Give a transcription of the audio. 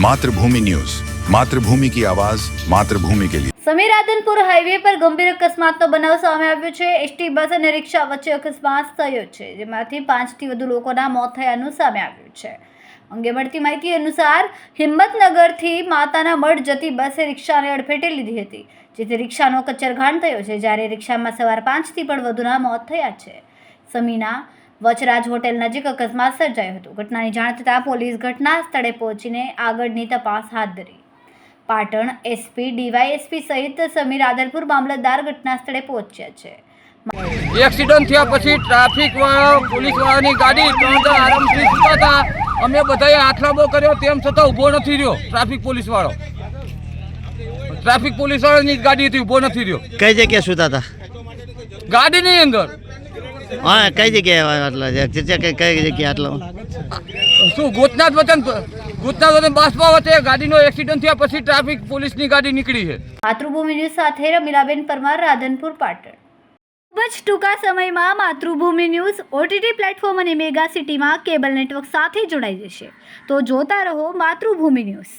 मातृभूमि न्यूज मातृभूमि की आवाज मातृभूमि के लिए સમીર રાધનપુર હાઈવે પર ગંભીર અકસ્માતનો બનાવ સામે આવ્યો છે એસટી બસ અને રિક્ષા વચ્ચે અકસ્માત થયો છે જેમાંથી પાંચથી વધુ લોકોના મોત થયાનું સામે આવ્યું છે અંગે મળતી માહિતી અનુસાર હિંમતનગરથી માતાના મઢ જતી બસે રિક્ષાને અડફેટે લીધી હતી જેથી રિક્ષાનો કચ્ચરઘાણ થયો છે જ્યારે રિક્ષામાં સવાર પાંચથી પણ વધુના મોત થયા છે સમીના વચરાજ હોટેલ નજીક અકસ્માત સર્જાયો હતો. ઘટનાની જાણ થતાં પોલીસ ઘટના સ્થળે પહોંચીને આગળની તપાસ હાથ ધરી. પાટણ એસપી ડીવાયએસપી સહિત સમીર આદરપુર મામલતદાર ઘટના સ્થળે પહોંચ્યા છે. એક્સિડન્ટ થયા પછી ટ્રાફિક વાળા પોલીસ વાળાની ગાડી ત્રણ જણ આરામથી સુતા હતા અમે બધાએ હાથલાબો કર્યો તેમ છતાં ઊભો નથી રહ્યો ટ્રાફિક પોલીસ વાળો. ટ્રાફિક પોલીસ વાળાની જ ગાડી હતી ઊભો નથી રહ્યો. કઈ જગ્યાએ સુતા હતા ગાડીની અંદર? હા કઈ જગ્યાએ આટલા? ચર્ચા કઈ કઈ જગ્યાએ આટલો? શું ગોતનાથ વતન ગોતનાથ વતન બાસપા વચ્ચે ગાડીનો એક્સિડન્ટ થયા પછી ટ્રાફિક પોલીસની ગાડી નીકળી છે. માતૃભૂમિ ન્યૂઝ સાથે રમીલાબેન પરમાર રાધનપુર પાટણ. ખૂબ જ ટૂંકા સમયમાં માતૃભૂમિ ન્યૂઝ ઓટીટી પ્લેટફોર્મ અને મેગા સિટીમાં કેબલ નેટવર્ક સાથે જોડાઈ જશે. તો જોતા રહો માતૃભૂમિ ન્યૂઝ.